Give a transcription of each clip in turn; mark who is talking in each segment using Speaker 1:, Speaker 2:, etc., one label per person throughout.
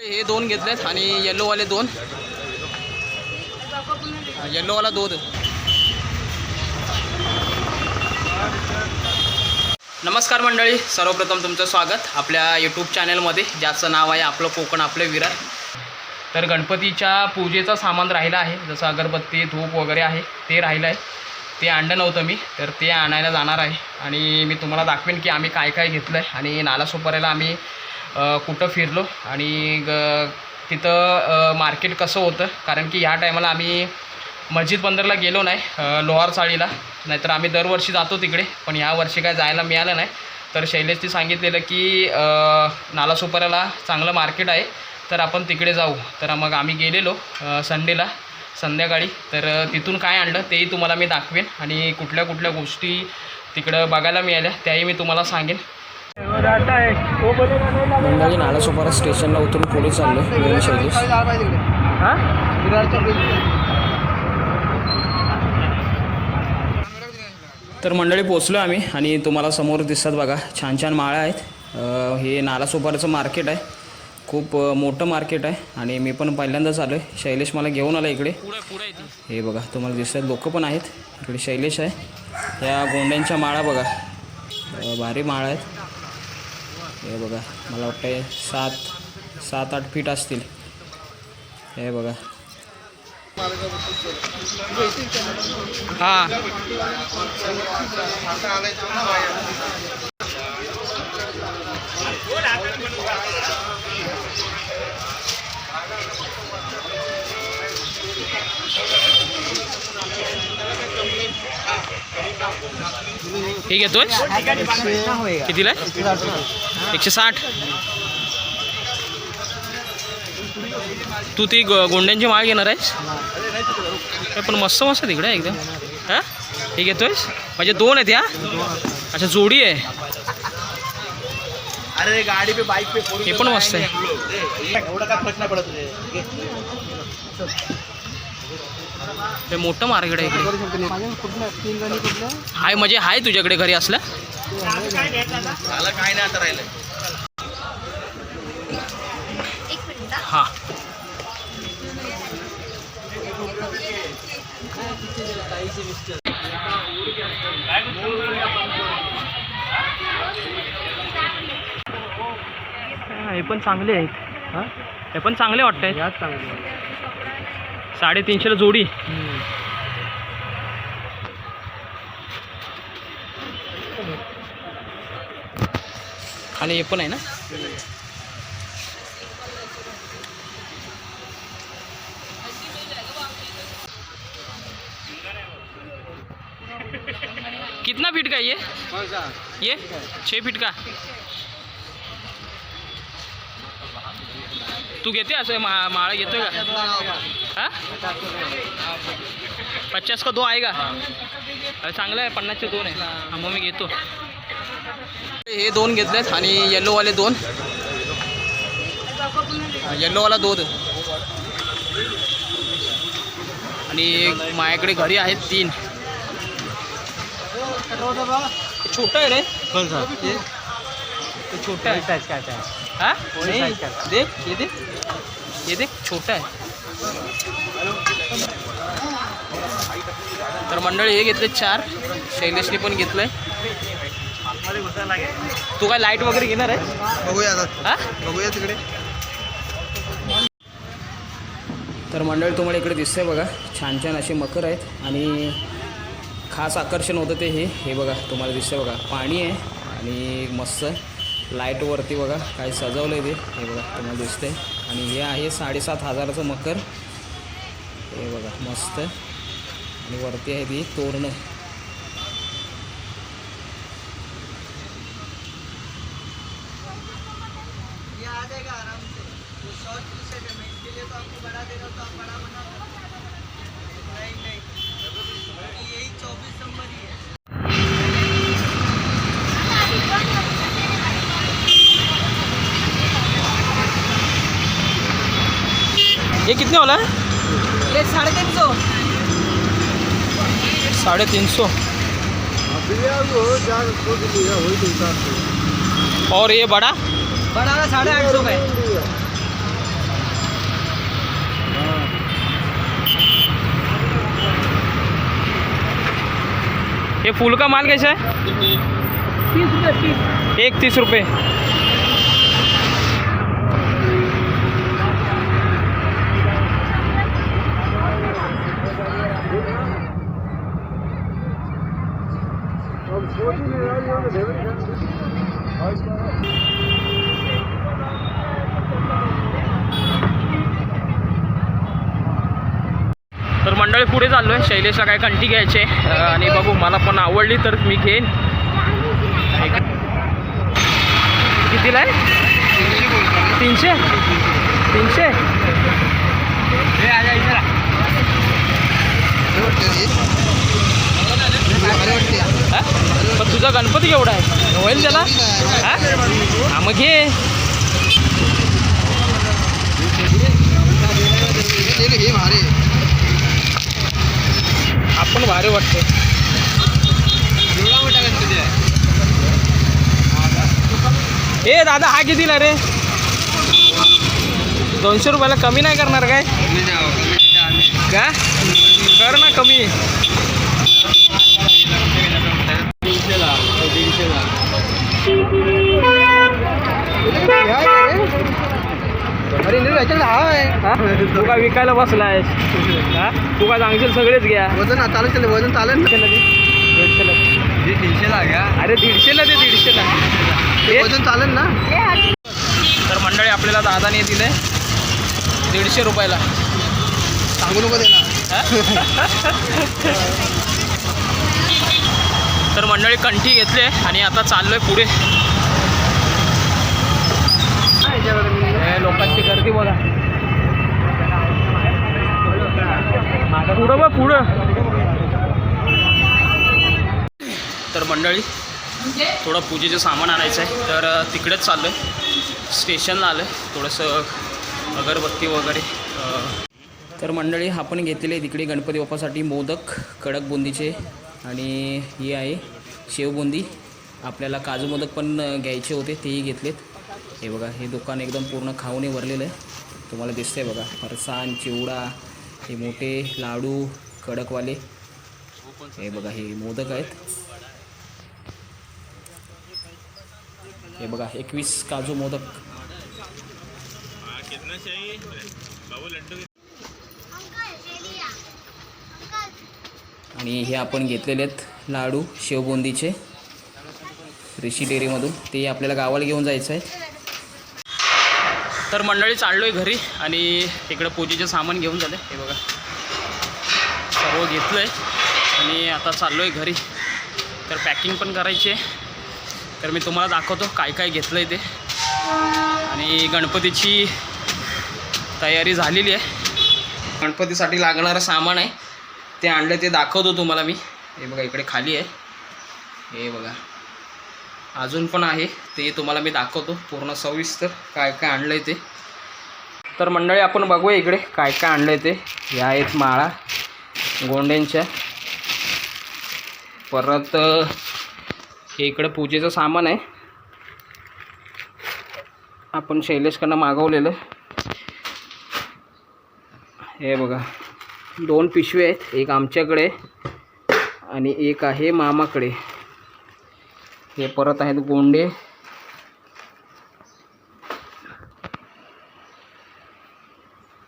Speaker 1: हे दोन घेतलेत आणि येल्लोवाले दोन. येल्लोवाला दोन नमस्कार मंडळी सर्वप्रथम तुमचं स्वागत. आपल्या यूट्यूब चॅनलमध्ये ज्याचं नाव आहे आपलं कोकण आपलं विरार. तर गणपतीच्या पूजेचं सामान राहिलं आहे. जसं अगरबत्ती धूप वगैरे आहे ते राहिलं आहे. ते आणलं नव्हतं मी तर ते आणायला जाणार आहे. आणि मी तुम्हाला दाखवेन की आम्ही काय काय घेतलं आहे आणि नालासोपाऱ्याला आम्ही कुठं फिरलो आणि ग तिथं मार्केट कसं होतं? कारण की ह्या टायमाला आम्ही मस्जिद बंदरला गेलो नाही लोहार चाळीला. नाहीतर आम्ही दरवर्षी जातो तिकडे पण ह्या वर्षी काय जायला मिळालं नाही. तर शैलेशने सांगितलेलं की नालासोपाऱ्याला चांगलं मार्केट आहे तर आपण तिकडे जाऊ. तर मग आम्ही गेलेलो संडेला संध्याकाळी. तर तिथून काय आणलं तेही तुम्हाला मी दाखवेन आणि कुठल्या कुठल्या गोष्टी तिकडं बघायला मिळाल्या त्याही मी तुम्हाला सांगेन. मंडळी नालासोपारा स्टेशनला उतरून पुढे चाललो वेळ शैलेश तर मंडळी पोचलो आम्ही आणि तुम्हाला समोर दिसतात बघा छान छान माळ्या आहेत. हे नालासोपाऱ्याचं मार्केट आहे. खूप मोठं मार्केट आहे आणि मी पण पहिल्यांदाच आलो आहे शैलेश मला घेऊन आला इकडे. हे बघा तुम्हाला दिसतात लोक पण आहेत. इकडे शैलेश आहे. या गोंड्यांच्या माळा बघा. भारी माळा आहेत. हे बघा मला वाटतं सात सात आठ फीट असतील. हे बघा. हां. हे घेतोय? कितीला आहे? एकशे साठ. तू ती गोंड्यांची माळ घेणार आहेस? पण मस्त मस्त आहे तिकडे एकदम. हां? हे घेतोयस? म्हणजे दोन आहेत या? अच्छा जोडी आहे.
Speaker 2: अरे गाडी पे बाइक पे
Speaker 1: हे पण मस्त आहे. मोठं मार्केट आहे इकडे. हाय म्हणजे हाय तुझ्याकडे घरी असलं?
Speaker 2: मला काय नाही आता राहिलंय.
Speaker 1: हां. हे. पण चांगले आहेत. हां? हे पण चांगले वाटत आहेत. साडेतीनशेला जोडी. खाली हे आहे ना? कितना फीट का ये? ये? छः फीट का? तू घेते असं मा, माळा घेतोय का? हा? पचास का दो आएगा? अरे चांगलं आहे, पन्नासचे दोन आहे. हा, मग मी घेतो. हे दोन घेतलेत आणि येल्लोवाले दोन. येल्लोवाला दोन आणि माझ्याकडे घरी आहेत तीन. छोटा आहे रे. छोटा आहे. हा? देख ये देख ये देख छोटा आहे. तर मंडळी हे घेतले चार. शैलेशने पण घेतलंय. तू काय लाइट वगैरे घेणार आहे?
Speaker 2: बघूया आता. बघूया तिकडे.
Speaker 1: तर मंडळी तुम्हाला इकडे दिसतंय बघा. छान छान असे मकर आहेत आणि खास आकर्षण होतं ते हे. हे बघा तुम्हाला दिसतंय बघा. पाणी आहे आणि मस्त लाईटवरती बघा काय सजवलं आहे ते. हे बघा तुम्हाला दिसतंय. आणि हे आहे साडेसात हजाराचं मकर. हे बघा मस्त आणि वरती आहे ती तोरणं. कितने वाला है?
Speaker 3: ये साढ़े तीन सौ।
Speaker 1: साढ़े तीन सौ। और ये बड़ा?
Speaker 3: बड़ा साढ़े आठ सौ है।
Speaker 1: ये फूल का माल कैसा है?
Speaker 3: तीस रुपये
Speaker 1: एक तीस रुपये। तर मंडळी पुढे चाललो आहे. शैलेशला काय कंटी घ्यायचे. आणि बघू मला पण आवडली तर मी घेईन. कितीला आहे? तीनशे? तीनशे? हा? पण तुझा गणपती केवढा आहे? होईल त्याला? हा? हा, मग घे. आपण भारी वाटतो ए दादा हा कितीला रे? दोनशे रुपयाला कमी नाही करणार काय? का? कर ना कमी. हा? तू काय विकायला बसलाय. हा? तू काय सांगशील सगळेच घ्या.
Speaker 2: वजन चालेल चालेल वजन चालेल ना.
Speaker 1: दीडशेला.
Speaker 2: तीनशेला घ्या
Speaker 1: अरे दीडशेला दे दीडशेला. ए,
Speaker 2: वजन चालेल ना.
Speaker 1: तर मंडळी आपल्याला दादाने दिले दीडशे रुपयाला.
Speaker 2: सांगू नको दे ना
Speaker 1: तर मंडळी कंठी घेतले आणि आता चाललोय पुढे. लोकांची गर्दी बघा पुढं बघ पुढं. तर मंडळी थोडं पूजेचं सामान आणायचं आहे. तर तिकडेच चाललो आहे स्टेशनला आलं आहे थोडंसं अगरबत्ती वगैरे तर मंडळी आपण घेतलेले आहे तिकडे गणपती बाप्पासाठी मोदक कडक बुंदीचे आणि ही आहे शेवबुंदी. आपल्याला काजू मोदक पण घ्यायचे होते तेही घेतलेत. हे बघा हे दुकान एकदम पूर्ण खाऊने भरलेलं आहे. तुम्हाला दिसतंय बघा फरसाण चिवडा हे मोठे लाडू कडकवाले. हे बघा हे मोदक आहेत. हे बघा एकवीस काजू मोदक. आणि हे आपण घेतलेले आहेत लाडू शेवबोंदीचे. ऋषी डेअरीमधून. ते आपल्याला गावाला घेऊन जायचं आहे. तर मंडळी चाललो आहे घरी आणि इकडं पूजेचे सामान घेऊन झालं. हे बघा. सर्व घेतलं आहे आणि आता चाललो आहे घरी. तर पॅकिंग पण करायची आहे. तर मी तुम्हाला दाखवतो काय काय घेतलं आहे ते. आणि गणपतीची तयारी झालेली आहे. गणपतीसाठी लागणारं सामान आहे. ते आणलं ते दाखवतो तुम्हाला मी. हे बघा इकडे खाली आहे. हे बघा. अजून पण आहे. ते तुम्हाला मी दाखवतो. पूर्ण सविस्तर काय काय आणलं आहे ते. तर मंडळी आपण बघूया इकडे काय काय आणलं आहे ते. ह्या आहेत माळा गोंड्यांच्या. परत हे इकडं पूजेचं सामान आहे. आपण शैलेशकडनं मागवलेलं. हे बघा. दोन पिशवे आहेत एक आमच्याकडे आणि एक आहे मामाकडे. हे परत आहेत गोंडे.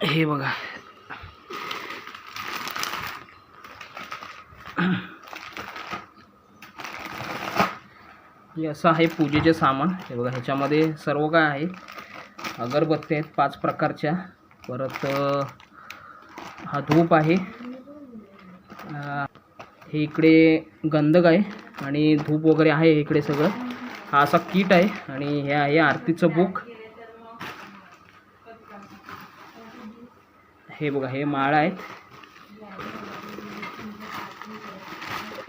Speaker 1: हे बघा. हे असं आहे पूजेचे सामान. हे बघा ह्याच्यामध्ये सर्व काय आहे? अगरबत्ती आहेत पाच प्रकारच्या. परत हा धूप आहे. हे इकडे गंधक आहे आणि धूप वगैरे आहे इकडे सगळं. हा असा किट आहे आणि हे आहे आरतीचं बुक हे बघा हे माळा आहेत.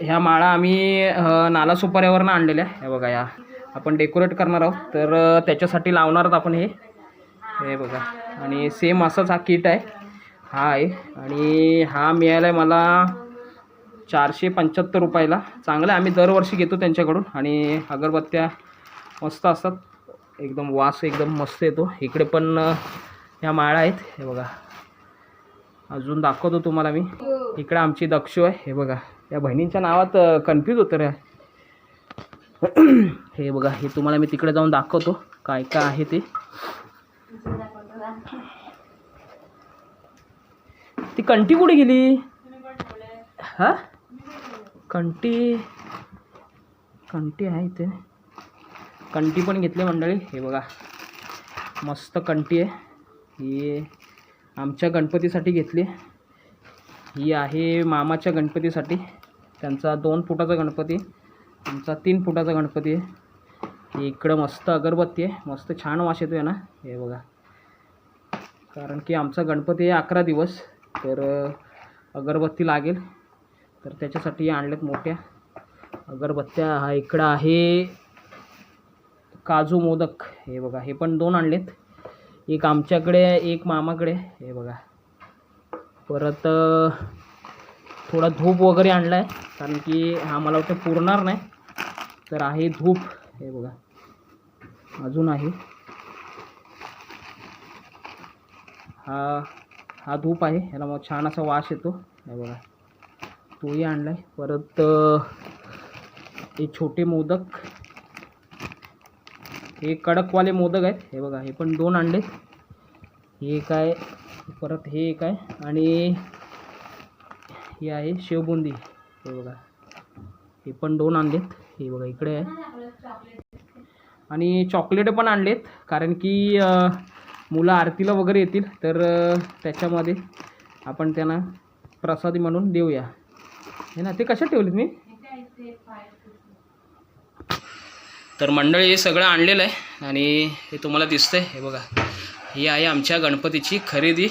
Speaker 1: ह्या माळा आम्ही नाला सुपाऱ्यावरनं आणलेल्या हे बघा या. आपण डेकोरेट करणार आहोत. तर त्याच्यासाठी लावणार आहोत आपण हे. हे बघा. आणि सेम असाच हा किट आहे. हा आहे आणि हा मिळाला आहे मला चारशे पंच्याहत्तर रुपयाला. चांगला आहे. आम्ही दरवर्षी घेतो त्यांच्याकडून. आणि अगरबत्त्या मस्त असतात. एकदम वास एकदम मस्त येतो. इकडे पण ह्या माळा आहेत. हे बघा. अजून दाखवतो तुम्हाला मी. इकडे आमची दक्षू आहे. हे बघा. या बहिणींच्या नावात कन्फ्यूज होतं रे. हे बघा. हे तुम्हाला मी तिकडे जाऊन दाखवतो. काय काय आहे ते. ती कंटी कुठे गेली? हा? कंटी. कंटी आहे इथे. कंटी पण घेतली मंडळी. हे बघा. मस्त कंटी आहे. ही आमच्या गणपतीसाठी घेतली. ही आहे मामाच्या गणपतीसाठी. त्यांचा दोन फुटाचा गणपती. आमचा तीन फुटाचा गणपती आहे. इकडं मस्त अगरबत्ती आहे. मस्त छान वास येतो आहे ना. हे बघा. कारण की आमचा गणपती आहे अकरा दिवस. तर अगरबत्ती लागेल. तर त्याच्यासाठी आणल्यात मोठ्या. अगरबत्त्या हा इकडं आहे. काजू मोदक. हे बघा हे पण दोन आणलेत. एक आमच्याकडे एक मामाकडे हे बघा. परत थोडा धूप वगैरे आणला आहे कारण की हा मला वाटतं पुरणार नाही. तर आहे धूप. हे बघा. अजून आहे. हा हा धूप आहे. याला मग छान असा वास येतो. हे बघा. तोही आणला आहे परत हे छोटे मोदक. हे कडकवाले मोदक आहेत. हे बघा हे पण दोन आणले. हे काय परत हे एक आहे. आणि हे आहे शेवबुंदी. हे बघा. हे पण दोन आणलेत. हे बघा इकडे आहे. आणि चॉकलेट पण आणलेत. कारण की मुलं आरतीला वगैरे येतील तर त्याच्यामध्ये आपण त्यांना प्रसादी म्हणून देऊया. हे ना ते कशा ठेवलेत मी? तर मंडळी हे सगळं आणलेलं आहे आणि हे तुम्हाला दिसतंय. हे बघा ही आहे आमच्या गणपतीची खरेदी.